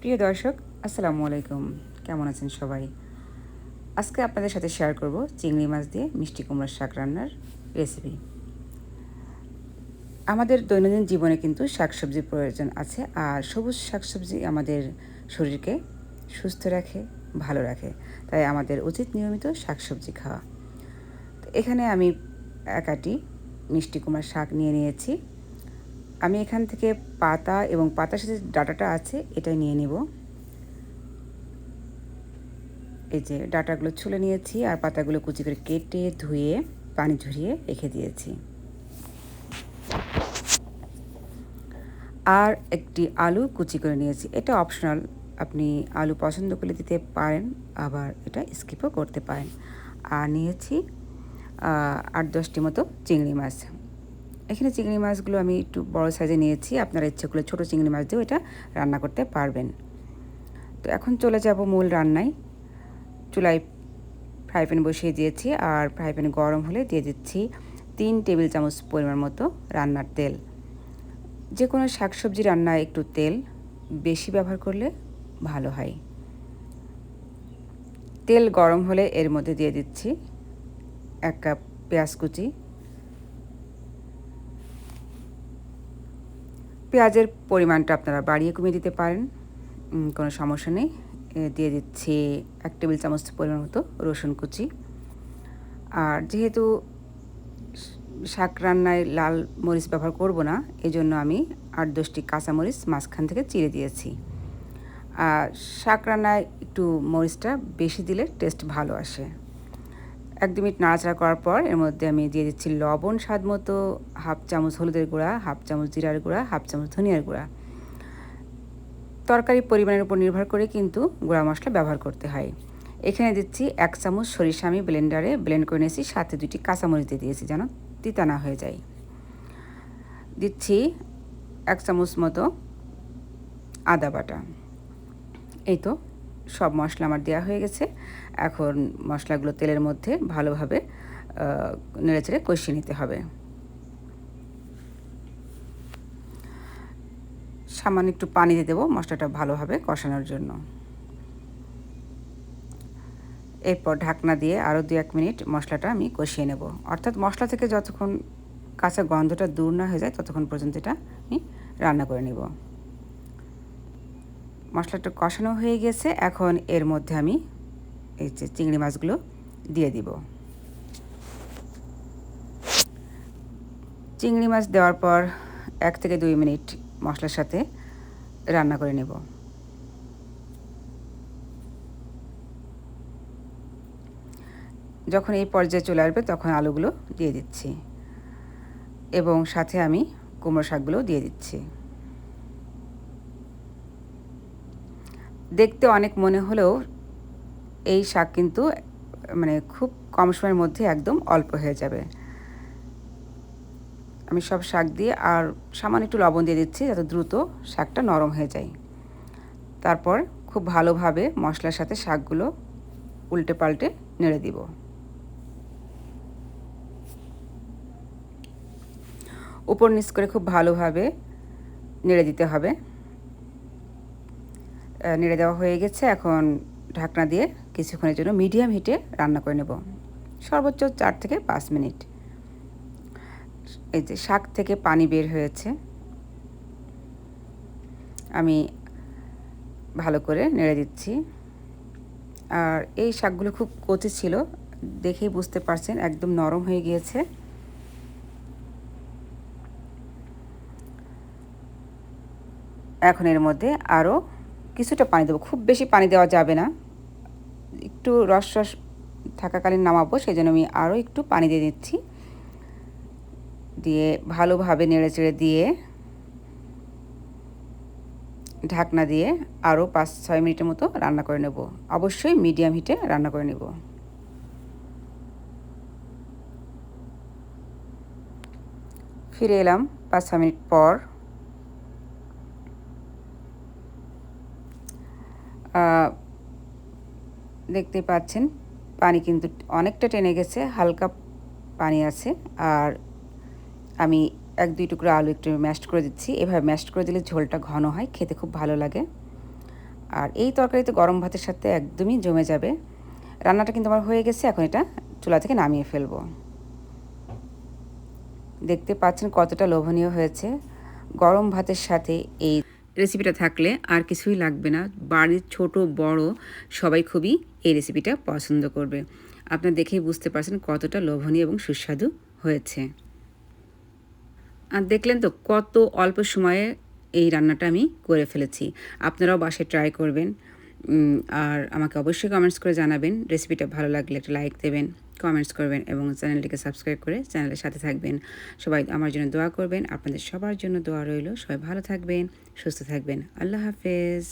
প্রিয় দর্শক, আসসালামু আলাইকুম। কেমন আছেন সবাই? আজকে আপনাদের সাথে শেয়ার করব চিংড়ি মাছ দিয়ে মিষ্টি কুমড়ার শাক রান্নার রেসিপি আমাদের দৈনন্দিন জীবনে কিন্তু শাকসবজির প্রয়োজন আছে আর সবুজ শাকসবজি আমাদের শরীরকে সুস্থ রাখে, ভালো রাখে। তাই আমাদের উচিত নিয়মিত শাকসবজি খাওয়া। তো এখানে আমি একাটি মিষ্টি কুমড়ার শাক নিয়ে নিয়েছি। আমি এখান থেকে পাতা এবং পাতার সাথে ডাটাটা আছে, এটাই নিয়ে নেব। এই যে ডাটাগুলো ছুলে নিয়েছি আর পাতাগুলো কুচি করে কেটে ধুয়ে পানি ঝরিয়ে রেখে দিয়েছি। আর একটি আলু কুচি করে নিয়েছি। এটা অপশনাল আপনি আলু পছন্দ করে দিতে পারেন, আবার এটা স্কিপও করতে পারেন। আর নিয়েছি আট দশটি মতো চিংড়ি মাছ। এখানে চিংড়ি মাছগুলো আমি একটু বড় সাইজে নিয়েছি। আপনারা ইচ্ছে করলে ছোটো চিংড়ি মাছ দিয়েও এটা রান্না করতে পারবেন। তো এখন চলে যাব মূল রান্নায়। চুলায় ফ্রাই প্যান বসিয়ে দিয়েছি আর ফ্রাই প্যান গরম হলে দিয়ে দিচ্ছি তিন টেবিল চামচ পরিমাণ মতো রান্নার তেল। যে কোনো শাকসবজি রান্নায় একটু তেল বেশি ব্যবহার করলে ভালো হয়। তেল গরম হলে এর মধ্যে দিয়ে দিচ্ছি এক কাপ পেঁয়াজ কুচি পেঁয়াজের পরিমাণটা আপনারা বাড়িয়ে কমিয়ে দিতে পারেন। কোনো সমস্যা নেই। দিয়ে দিচ্ছি এক টেবিল চামচ পরিমাণ মতো রসুন কুচি। আর যেহেতু শাক রান্নায় লাল মরিচ ব্যবহার করব না এই জন্য আমি আট দশটি কাঁচামরিচ মাঝখান থেকে চিড়ে দিয়েছি। আর শাক রান্নায় একটু মরিচটা বেশি দিলে টেস্ট ভালো আসে। এক দু মিনিট নাড়াচাড়া করার পর এর মধ্যে আমি দিয়ে দিচ্ছি লবণ স্বাদ মতো হাফ চামচ হলুদের গুঁড়া, হাফ চামচ জিরার গুঁড়া, হাফ চামচ ধনিয়ার গুঁড়া। তরকারি পরিমাণের উপর নির্ভর করে কিন্তু গুঁড়া মশলা ব্যবহার করতে হয়। এখানে দিচ্ছি এক চামচ সরিষা আমি ব্লেন্ডারে ব্লেন্ড করে নিয়েছি, সাথে দুটি কাঁচামরিচ দিয়ে দিয়েছি যেন তিতা না হয়ে যায়। দিচ্ছি এক চামচ মতো আদা বাটা। এই তো সব মশলা আমার দেওয়া হয়ে গেছে। এখন মশলাগুলো তেলের মধ্যে ভালোভাবে নেড়েচেড়ে কষিয়ে নিতে হবে। সামান্য একটু পানি দিয়ে দেবো মশলাটা ভালোভাবে কষানোর জন্য। এরপর ঢাকনা দিয়ে আরও দু এক মিনিট মশলাটা আমি কষিয়ে নেব। অর্থাৎ মশলা থেকে যতক্ষণ কাঁচা গন্ধটা দূর না হয়ে যায়, ততক্ষণ পর্যন্ত এটা আমি রান্না করে নেব। মশলাটা কষানো হয়ে গেছে, এখন এর মধ্যে আমি এই যে চিংড়ি মাছগুলো দিয়ে দিব। চিংড়ি মাছ দেওয়ার পর এক থেকে দুই মিনিট মশলার সাথে রান্না করে নেব। যখন এই পর্যায়ে চলে আসবে তখন আলুগুলো দিয়ে দিচ্ছি এবং সাথে আমি কুমড়ো শাকগুলো দিয়ে দিচ্ছি। দেখতে অনেক মনে হলেও এই শাক কিন্তু মানে খুব কম সময়ের মধ্যে একদম অল্প হয়ে যাবে। আমি সব শাক দিয়ে আর সামান্য একটু লবণ দিয়ে দিচ্ছি যাতে দ্রুত শাকটা নরম হয়ে যায়। তারপর খুব ভালোভাবে মশলার সাথে শাকগুলো উল্টে পাল্টে নেড়ে দিব। উপর নিচ করে খুব ভালোভাবে নেড়ে দিতে হবে। নেড়ে দেওয়া হয়ে গেছে। এখন ঢাকনা দিয়ে কিছুক্ষণের জন্য মিডিয়াম হিটে রান্না করে নেব। সর্বোচ্চ চার থেকে পাঁচ মিনিট। এই যে শাক থেকে পানি বের হয়েছে। আমি ভালো করে নেড়ে দিচ্ছি। আর এই শাকগুলো খুব কচি ছিল, দেখেই বুঝতে পারছেন একদম নরম হয়ে গিয়েছে। এখন এর মধ্যে আরও কিছুটা পানি দেবো। খুব বেশি পানি দেওয়া যাবে না। একটু রস রস থাকাকালীন নামাবো সেই জন্য আমি আরও একটু পানি দিয়ে দিচ্ছি। দিয়ে ভালোভাবে নেড়ে চেড়ে দিয়ে ঢাকনা দিয়ে আরও পাঁচ ছয় মিনিটের মতো রান্না করে নেব। অবশ্যই মিডিয়াম হিটে রান্না করে নেব। ফিরে এলাম পাঁচ ছয় মিনিট পর। দেখতে পাচ্ছেন, পানি কিন্তু অনেকটা টেনে গেছে, হালকা পানি আছে, আর আমি এক দুই টুকরো আলু একটু ম্যাশড করে দিচ্ছি। এভাবে ম্যাশড করে দিলে ঝোলটা ঘন হয়, খেতে খুব ভালো লাগে। আর এই তরকারিতে গরম ভাতের সাথে একদমই জমে যাবে। রান্নাটা কিন্তু আমার হয়ে গেছে, এখন এটা চুলা থেকে নামিয়ে ফেলব। দেখতে পাচ্ছেন কতটা লোভনীয় হয়েছে। গরম ভাতের সাথে এই রেসিপিটা থাকলে আর কিছুই লাগবে না। বাড়ির ছোট, বড় সবাই খুবই এই রেসিপিটা পছন্দ করবে। আপনারা দেখেই বুঝতে পারছেন কতটা লোভনীয় এবং সুস্বাদু হয়েছে। আর দেখলেন তো কত অল্প সময়ে এই রান্নাটা আমি করে ফেলেছি। আপনারাও বাসায় ট্রাই করবেন। আর আমাকে অবশ্যই কমেন্টস করে জানাবেন। রেসিপিটা ভালো লাগলে একটা লাইক দেবেন। কমেন্টস করবেন এবং চ্যানেলটিকে সাবস্ক্রাইব করে চ্যানেলের সাথে থাকবেন। সবাই আমার জন্য দোয়া করবেন। আপনাদের সবার জন্য দোয়া রইল। সবাই ভালো থাকবেন, সুস্থ থাকবেন। আল্লাহ হাফেজ।